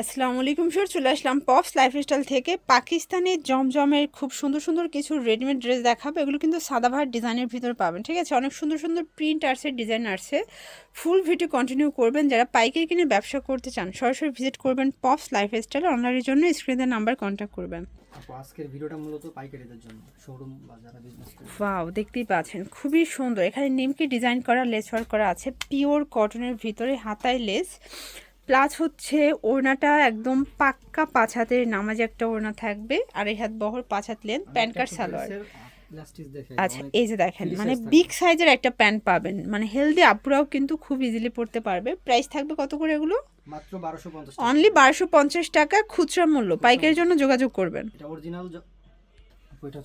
আসসালামু আলাইকুম স্যার চলে আসলাম পপস লাইফস্টাইল থেকে। পাকিস্তানি জমজমের খুব সুন্দর সুন্দর কিছু রেডিমেড ড্রেস দেখাবো। এগুলো কিন্তু সাদাভার ডিজাইনের ভিতর পাবেন ঠিক আছে? অনেক সুন্দর সুন্দর প্রিন্ট আসছে ডিজাইন আসছে। ফুল ভিডিও কন্টিনিউ করবেন। যারা পাইকারি কিনে ব্যবসা করতে চান সরাসরি ভিজিট করবেন পপস লাইফস্টাইল অনলাইনের জন্য স্ক্রিনের নাম্বার কন্ট্যাক্ট করবেন। আজকের ভিডিওটা মূলত পাইকারিদের জন্য শোরুম বা যারা বিজনেস ওয়াও দেখতেই পাচ্ছেন। খুবই সুন্দর। এখানে নিমকি ডিজাইন করা লেস ওয়ার্ক করা আছে। পিওর কটনের ভিতরে হাতায় লেস প্লাস হচ্ছে ওড়নাটা একদম পাক্কা পাঁচ হাতের নামাজে একটা ওড়না থাকবে আর এই হাত বহর পাঁচ হাত লেন প্যান্ট কার্ড সালোয়ার। আচ্ছা এই যে দেখেন মানে বিগ সাইজের একটা প্যান্ট পাবেন। মানে হেলদি আপুরাও কিন্তু খুব ইজিলি পড়তে পারবে। প্রাইস থাকবে কত করে এগুলো? মাত্র বারোশো পঞ্চাশ অনলি বারোশো পঞ্চাশ টাকা খুচরা মূল্য। পাইকারির জন্য যোগাযোগ করবেন। এটা অরিজিনাল আপু এটা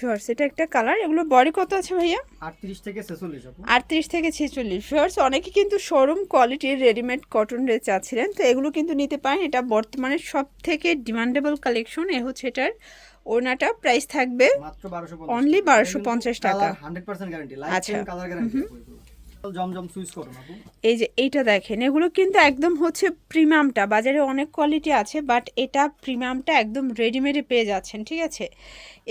কালার একটা কালার এগুলো বডি কত আছে ভাইয়া? আটত্রিশ থেকে ছেচল্লিশ আপু। আটত্রিশ থেকে ছেচল্লিশ। ভিউয়ার্স অনেকে কিন্তু শোরুম কোয়ালিটির রেডিমেড কটন ড্রেস চাচ্ছিলেন তো এগুলো কিন্তু নিতে পারেন। এটা বর্তমানে সব থেকে ডিমান্ডেবল কালেকশন এ হচ্ছে এটার প্রাইস থাকবে মাত্র বারোশো Only 1250 টাকা। হান্ড্রেড পার্সেন্ট গ্যারান্টি লাইফ আচ্ছা। টাইম কালার গ্যারান্টি জমজম সুইচ করুন এই যে এইটা দেখেন এগুলো কিন্তু একদম হচ্ছে প্রিমিয়ামটা বাজারে অনেক কোয়ালিটি আছে বাট এটা প্রিমিয়ামটা একদম রেডিমেডে পেয়ে যাচ্ছেন ঠিক আছে?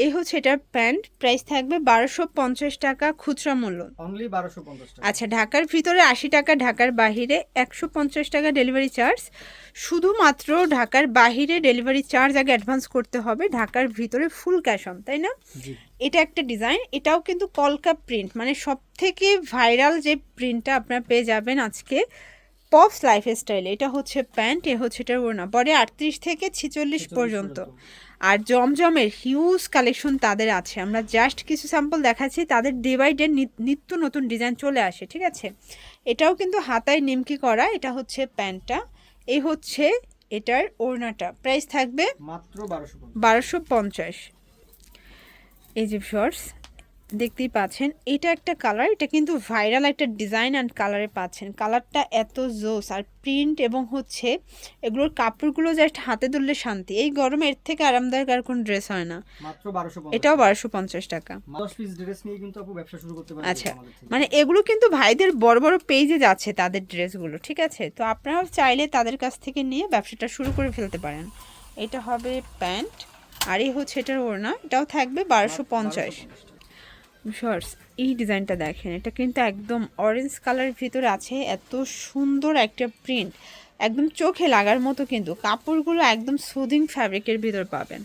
এই হচ্ছে এটার প্যান্ট প্রাইস থাকবে বারোশো পঞ্চাশ টাকা খুচরা মূল্য। অনলি বারোশো পঞ্চাশ আচ্ছা ঢাকার ভিতরে আশি টাকা ঢাকার বাহিরে একশো পঞ্চাশ টাকা ডেলিভারি চার্জ শুধুমাত্র ঢাকার বাহিরে ডেলিভারি চার্জ আগে অ্যাডভান্স করতে হবে ঢাকার ভিতরে ফুল ক্যাশ অন তাই না? এটা একটা ডিজাইন এটাও কিন্তু কলকা প্রিন্ট মানে সব থেকে ভাইরাল যে প্রিন্টটা আপনারা পেয়ে যাবেন আজকে পপস লাইফ স্টাইলে এটা হচ্ছে প্যান্ট এ হচ্ছে এটা ওড়না। পরে আটত্রিশ থেকে ছিচল্লিশ পর্যন্ত। আর জমজমের হিউজ কালেকশন তাদের আছে। আমরা জাস্ট কিছু স্যাম্পল দেখাচ্ছি তাদের ডে বাই ডে নিত্য নতুন ডিজাইন চলে আসে ঠিক আছে? এটাও কিন্তু হাতায় নিমকি করা এটা হচ্ছে প্যান্টটা। এই হচ্ছে এটার ওড়নাটা। প্রাইস থাকবে মাত্র বারোশো পঞ্চাশ। বারোশো পঞ্চাশ। এই যে শর্টস দেখতেই পাচ্ছেন এটা একটা কালার এটা কিন্তু ভাইরাল একটা ডিজাইন অ্যান্ড কালারে পাচ্ছেন। কালারটা এত জোস আর প্রিন্ট এবং হচ্ছে এগুলোর কাপড়গুলো জাস্ট হাতে ধরলে শান্তি। এই গরমে এর থেকে আরামদায়ক আর কোনো ড্রেস হয় না। এটাও বারোশো পঞ্চাশ টাকা। আচ্ছা মানে এগুলো কিন্তু ভাইদের বড় বড় পেজে যাচ্ছে তাদের ড্রেসগুলো ঠিক আছে? তো আপনারাও চাইলে তাদের কাছ থেকে নিয়ে ব্যবসাটা শুরু করে ফেলতে পারেন। এটা হবে প্যান্ট আর এই হচ্ছে এটার ওড়না এটাও থাকবে বারোশো পঞ্চাশ। শর্টস এই ডিজাইনটা দেখেন। এটা কিন্তু একদম অরেঞ্জ কালারের ভিতরে আছে এত সুন্দর একটা প্রিন্ট একদম চোখে লাগার মতো কিন্তু। কাপড়গুলো একদম সুদিং ফ্যাব্রিকের ভিতর পাবেন।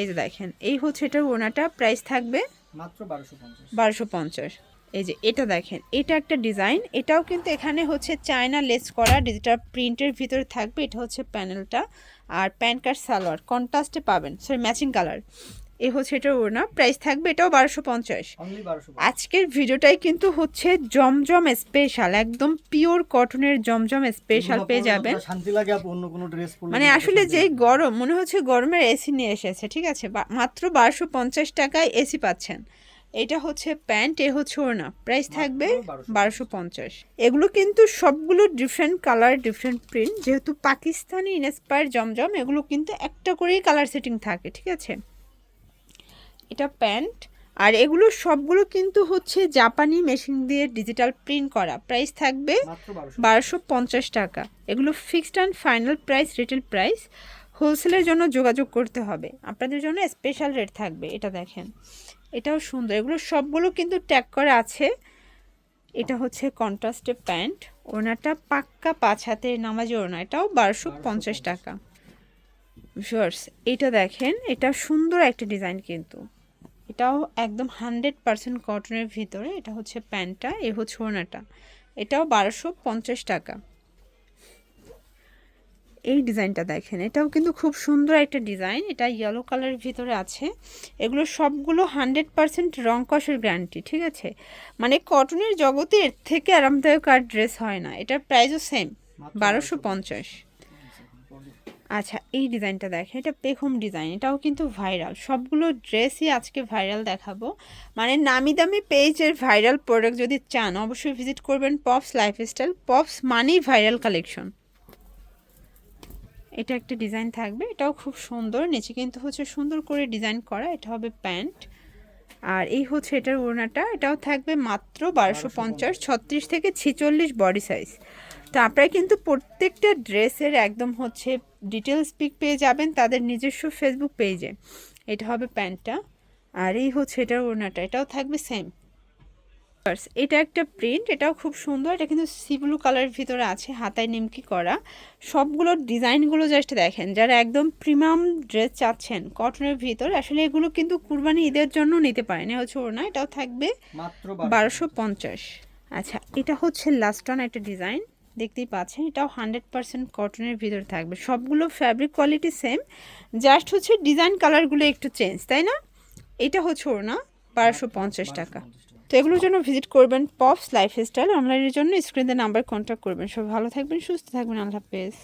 এই যে দেখেন এই হচ্ছে এটার ওড়নাটা প্রাইস থাকবে মাত্র বারোশো পঞ্চাশ। বারোশো পঞ্চাশ। এই যে এটা দেখেন এটা একটা ডিজাইন এটাও কিন্তু এখানে হচ্ছে চায়না লেস করা ডিজিটাল প্রিন্টের ভিতরে থাকবে। এটা হচ্ছে প্যানেলটা আর প্যান কার্ড সালোয়ার কন্ট্রাস্টে পাবেন। সরি ম্যাচিং কালার এ হচ্ছে এটার ওড়না। প্রাইস থাকবে এটাও বারোশো পঞ্চাশ। আজকের ভিডিওটাই কিন্তু হচ্ছে জমজম স্পেশাল একদম পিওর কটনের জমজম স্পেশাল পেয়ে যাবেন। শান্তি লাগে অন্য কোনো ড্রেস মানে আসলে যেই গরম মনে হচ্ছে গরমের এসি নিয়ে এসেছে ঠিক আছে? মাত্র বারোশো পঞ্চাশ টাকায় এসি পাচ্ছেন। এটা হচ্ছে প্যান্ট এ হচ্ছে ওড়না। প্রাইস থাকবে বারোশো পঞ্চাশ। এগুলো কিন্তু সবগুলো ডিফারেন্ট কালার ডিফারেন্ট প্রিন্ট যেহেতু পাকিস্তানি ইনস্পায়ার জমজম এগুলো কিন্তু একটা করেই কালার সেটিং থাকে ঠিক আছে? এটা প্যান্ট। আর এগুলো সবগুলো কিন্তু হচ্ছে জাপানি মেশিন দিয়ে ডিজিটাল প্রিন্ট করা। প্রাইস থাকবে বারোশো পঞ্চাশ। টাকা। এগুলো fixed and final price retail price হোলসেলের জন্য যোগাযোগ করতে হবে। আপনাদের জন্য স্পেশাল রেট থাকবে এটা দেখেন। এটাও সুন্দর। এগুলো সবগুলো কিন্তু ট্যাগ করা আছে। এটা হচ্ছে কন্ট্রাস্টে প্যান্ট। ওনাটা পাক্কা পাঁচ হাতের নামাজি ওনা এটাও বারোশো পঞ্চাশ টাকা। শর্টস এটা দেখেন এটা সুন্দর একটা ডিজাইন কিন্তু। এটাও একদম হান্ড্রেড পার্সেন্ট কটনের ভিতরে এটা হচ্ছে প্যান্টটা এ হচ্ছে ওনাটা এটাও বারোশো পঞ্চাশ টাকা। এই ডিজাইনটা দেখেন এটাও কিন্তু খুব সুন্দর একটা ডিজাইন এটা ইয়েলো কালারের ভিতরে আছে। এগুলো সবগুলো হান্ড্রেড পার্সেন্ট রং কষের গ্যারান্টি ঠিক আছে? মানে কটনের জগতে এর থেকে আরামদায়ক আর ড্রেস হয় না এটার প্রাইসও সেম বারোশো পঞ্চাশ। আচ্ছা এই ডিজাইনটা দেখেন, এটা পেখম ডিজাইন, এটাও কিন্তু ভাইরাল। সবগুলো ড্রেসই আজকে ভাইরাল দেখাবো। মানে নামি দামি পেজের ভাইরাল প্রোডাক্ট যদি চান, অবশ্যই ভিজিট করবেন পপস লাইফস্টাইল পপস মানেই ভাইরাল কালেকশন এটা একটা ডিজাইন থাকবে, এটাও খুব সুন্দর। নিচে কিন্তু হচ্ছে সুন্দর করে ডিজাইন করা, এটা হবে প্যান্ট। আর এই হচ্ছে এটার ওড়নাটা, এটাও থাকবে মাত্র বারোশো পঞ্চাশ, ছত্রিশ থেকে ছিচল্লিশ বডি সাইজ। তো আপনারা কিন্তু প্রত্যেকটা ড্রেসের একদম হচ্ছে ডিটেলস পিক পেয়ে যাবেন তাদের নিজস্ব ফেসবুক পেজে এটা হবে প্যান্টটা আর এই হচ্ছে এটার ওড়নাটা এটাও থাকবে সেম এটা একটা প্রিন্ট এটাও খুব সুন্দর এটা কিন্তু সি ব্লু কালারের ভিতরে আছে হাতায় নিমকি করা। সবগুলোর ডিজাইনগুলো জাস্ট দেখেন যারা একদম প্রিমিয়াম ড্রেস চাচ্ছেন কটনের ভিতর আসলে এগুলো কিন্তু কুরবানি ঈদের জন্য নিতে পারেন। হচ্ছে ওড়না এটাও থাকবে মাত্র বারোশো। পঞ্চাশ। আচ্ছা এটা হচ্ছে লাস্ট অন একটা ডিজাইন দেখতেই পাচ্ছেন এটাও হান্ড্রেড পারসেন্ট কটনের ভিতরে থাকবে। সবগুলো ফ্যাব্রিক কোয়ালিটি সেম জাস্ট হচ্ছে ডিজাইন কালারগুলো একটু চেঞ্জ তাই না? এটা হচ্ছে ওর না বারোশো পঞ্চাশ টাকা। তো এগুলোর জন্য ভিজিট করবেন পপস লাইফস্টাইল অনলাইনের জন্য স্ক্রিনের নাম্বার কন্ট্যাক্ট করবেন। সব ভালো থাকবেন সুস্থ থাকবেন আল্লাহ হাফেজ।